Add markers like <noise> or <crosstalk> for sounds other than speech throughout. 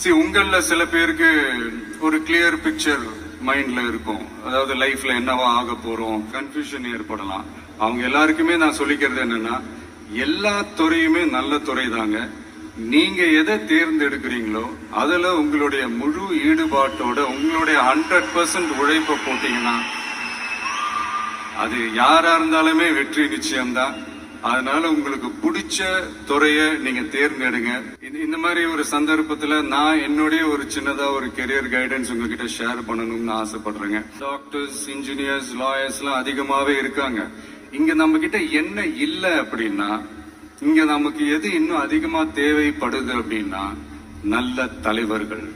C உங்கள சில பேருக்கு ஒரு கிளியர் பிக்சர் மைண்ட்ல இருக்கும். அதாவது லைஃப்ல என்னவா ஆக போறோம் கன்ஃபியூஷன் ஏற்படலாம். அவங்க எல்லாருக்குமே நான் சொல்லிக்கிறது என்னன்னா எல்லா துறையுமே நல்ல துறை தாங்க நீங்க எதை தேர்ந்தெடுக்கிறீங்களோ அதுல உங்களுடைய முழு ஈடுபாட்டோட உங்களுடைய ஹண்ட்ரட் பர்சன்ட் உழைப்பை போட்டீங்கன்னா அது யாரா இருந்தாலுமே வெற்றி நிச்சயம்தான். அதனால உங்களுக்கு பிடிச்ச துறைய நீங்க தேர்ந்தெடுங்க. இந்த- இந்த மாதிரி ஒரு சந்தர்ப்பத்துல நான் என்னுடைய ஒரு சின்னதா ஒரு கெரியர் கைடன்ஸ் உங்ககிட்ட ஷேர் பண்ணணும்னு ஆசைப்படுறேங்க. டாக்டர்ஸ் இன்ஜினியர்ஸ் லாயர்ஸ் எல்லாம் அதிகமாவே இருக்காங்க. இங்க நம்ம கிட்ட என்ன இல்லை அப்படின்னா இங்க நமக்கு எது இன்னும் அதிகமா தேவைப்படுது அப்படின்னா நல்ல தலைவர்கள்.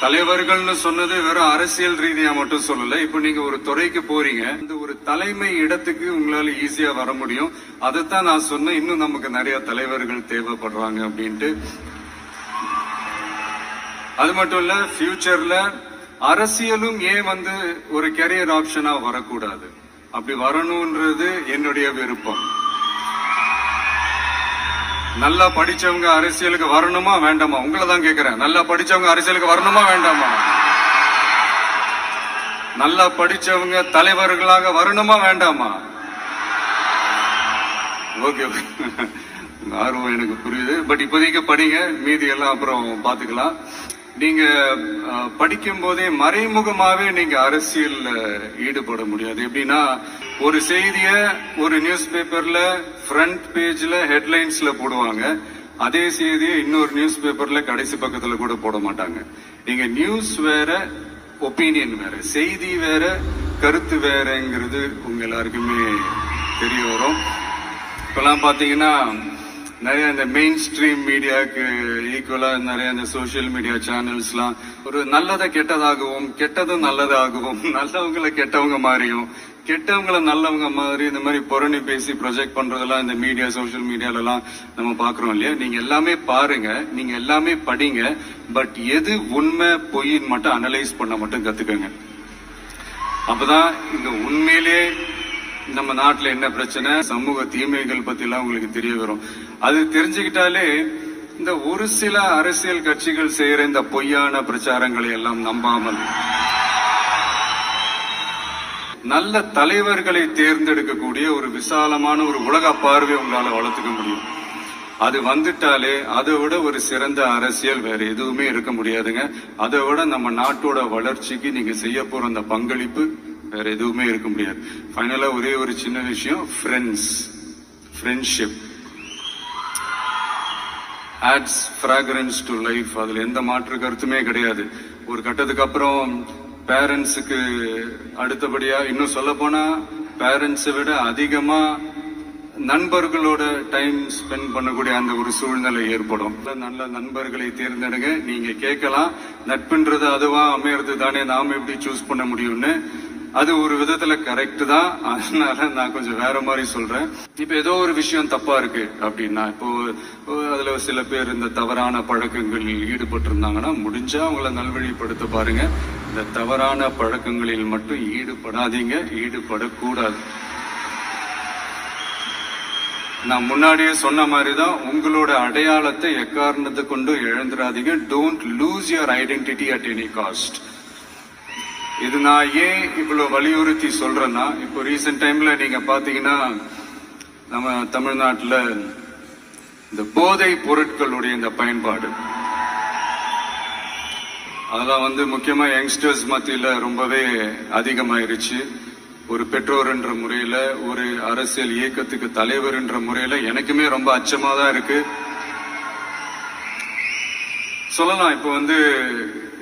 தலைவர்கள்னு சொன்னது வெறும் அரசியல் ரீதியா மட்டும் சொல்லல. இப்ப நீங்க ஒரு துறைக்கு போறீங்க. இந்த ஒரு தலைமை இடத்துக்கு உங்களால ஈஸியா வர முடியும். அதைத்தான் நான் சொன்னேன். இன்னும் நமக்கு நிறைய தலைவர்கள் தேவைப்படுறாங்க அப்படின்ட்டு. அது மட்டும் இல்ல ஃபியூச்சர்ல அரசியலும் ஏன் வந்து ஒரு கெரியர் ஆப்ஷனா வரக்கூடாது? அப்படி வரணும்ன்றது என்னுடைய விருப்பம். நல்லா படிச்சவங்க அரசியலுக்கு வரணுமா வேண்டாமா? உங்களை தான் கேட்கிறேன் நல்லா படிச்சவங்க அரசியலுக்கு வரணுமா வேண்டாமா? நல்லா படிச்சவங்க தலைவர்களாக வரணுமா வேண்டாமா? ஓகே ஆர்வம் எனக்கு புரியுது. பட் இப்போதைக்கு படிங்க. மீதி எல்லாம் அப்புறம் பாத்துக்கலாம் நீங்க அஹ், படிக்கும் போதே மறைமுகமாவே நீங்க அரசியல்ல ஈடுபட முடியாது. எப்படின்னா ஒரு செய்திய ஒரு நியூஸ் பேப்பர்ல ஃப்ரண்ட் பேஜ்ல ஹெட்லைன்ஸ்ல போடுவாங்க. அதே செய்தியை இன்னொரு நியூஸ் பேப்பர்ல கடைசி பக்கத்துல கூட போட மாட்டாங்க. நீங்க நியூஸ் வேற ஒப்பீனியன் வேற செய்தி வேற கருத்து வேறங்கிறது உங்க எல்லாருக்குமே தெரிய வரும். இப்பெல்லாம் பாத்தீங்கன்னா நிறைய இந்த மெயின் ஸ்ட்ரீம் மீடியாவுக்கு ஈக்குவலா நிறைய இந்த சோசியல் மீடியா சேனல்ஸ்லாம் ஒரு நல்லதை கெட்டதாகவும் கெட்டதும் நல்லதாகவும் <laughs> நல்லவங்களை கெட்டவங்க மாதிரியும் கெட்டவங்கள நல்லவங்க மாதிரி இந்த மாதிரி புரணி பேசி ப்ரொஜெக்ட் பண்றதெல்லாம் இந்த மீடியா சோஷியல் மீடியால எல்லாம் நம்ம பாக்குறோம் இல்லையா? நீங்க எல்லாமே பாருங்க நீங்க எல்லாமே படிங்க பட் எது உண்மை பொய்ன்னு மட்டும் அனலைஸ் பண்ண மட்டும் கத்துக்கங்க. அப்பதான் இந்த உண்மையிலேயே நம்ம நாட்டுல என்ன பிரச்சனை? சமூக தீமைகள் பத்தி எல்லாம் உங்களுக்கு தெரிய வரும். அது தெரிஞ்சுக்கிட்டாலே இந்த ஒரு சில அரசியல் கட்சிகள் செய்யற இந்த பொய்யான பிரச்சாரங்களை எல்லாம் நம்பாமல் நல்ல தலைவர்களை தேர்ந்தெடுக்கக்கூடிய ஒரு விசாலமான ஒரு உலக பார்வை உங்களால் வளர்த்துக்க முடியும். அது வந்துட்டாலே அதை விட ஒரு சிறந்த அரசியல் வேற எதுவுமே இருக்க முடியாதுங்க. அதை விட நம்ம நாட்டோட வளர்ச்சிக்கு நீங்க செய்ய போற அந்த பங்களிப்பு வேற எதுவுமே இருக்க முடியாது. ஃபைனலா ஒரே ஒரு சின்ன விஷயம் friends friendship adds fragrance to life அதுல எந்த மாற்று கருத்துமே கிடையாது. ஒரு கட்டத்துக்கு அப்புறம் பேரண்ட்ஸுக்கு அடுத்தபடியா இன்னும் சொல்ல போனா பேரண்ட்ஸை விட அதிகமா நண்பர்களோட டைம் ஸ்பெண்ட் பண்ணக்கூடிய அந்த ஒரு சூழ்நிலை ஏற்படும். நல்ல நண்பர்களை தேர்ந்தெடுங்க. நீங்க கேட்கலாம். நட்புன்றது அதுவா அமையறது தானே நாம எப்படி சூஸ் பண்ண முடியும்னு. அது ஒரு விதத்துல கரெக்ட் தான். அதனால நான் கொஞ்சம் வேற மாதிரி சொல்றேன். இப்ப ஏதோ ஒரு விஷயம் தப்பா இருக்கு அப்படின்னா இப்போ அதுல சில பேர் இந்த தவறான பழக்கங்களில் ஈடுபட்டு இருந்தாங்கன்னா முடிஞ்சா அவங்கள நல்வழிப்படுத்த பாருங்க. இந்த தவறான பழக்கங்களில் மட்டும் ஈடுபடாதீங்க. ஈடுபடக்கூடாது. நான் முன்னாடியே சொன்ன மாதிரி தான் உங்களோட அடையாளத்தை எக்காரணத்தை கொண்டு இழந்துடாதீங்க. Don't lose your identity at any cost இது நான் ஏன் இவ்வளவு வலியுறுத்தி சொல்றேன்னா இப்போ ரீசெண்ட் டைம்ல நீங்க பாத்தீங்கன்னா நம்ம தமிழ்நாட்டில் இந்த போதை பொருட்களுடைய இந்த பயன்பாடு. அதெல்லாம் வந்து முக்கியமா யங்ஸ்டர்ஸ் மத்தியில் ரொம்பவே அதிகமாயிருச்சு. ஒரு பெற்றோர் என்ற முறையில ஒரு அரசியல் இயக்கத்துக்கு தலைவர் என்ற முறையில எனக்குமே ரொம்ப அச்சமா தான் இருக்கு. சொல்லலாம் இப்போ வந்து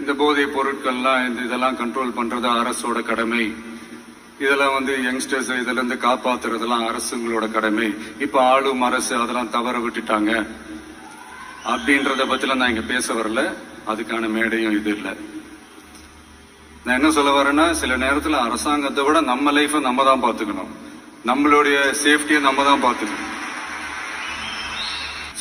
இந்த போதைப் பொருட்கள்லாம் இந்த இதெல்லாம் கண்ட்ரோல் பண்றது அரசோட கடமை. இதெல்லாம் வந்து யங்ஸ்டர்ஸ் இதுல இருந்து காப்பாத்துறதெல்லாம் அரசுங்களோட கடமை. இப்ப ஆளும் அரசு அதெல்லாம் தவற விட்டுட்டாங்க. அப்படின்றத பத்திலாம் நான் இங்க பேச வரல. அதுக்கான மேடையும் இது இல்லை. நான் என்ன சொல்ல வரேன்னா சில நேரத்துல அரசாங்கத்தை விட நம்ம லைஃபை நம்ம தான் பாத்துக்கணும் நம்மளுடைய சேஃப்டியை நம்ம தான் பாத்துக்கணும்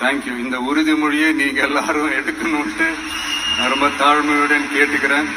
thank you இந்த உறுதிமொழியை நீங்க எல்லாரும் எடுக்கணும்ட்டு ரொம்ப தாழ்மையுடன் கேட்டுக்கிறேன்.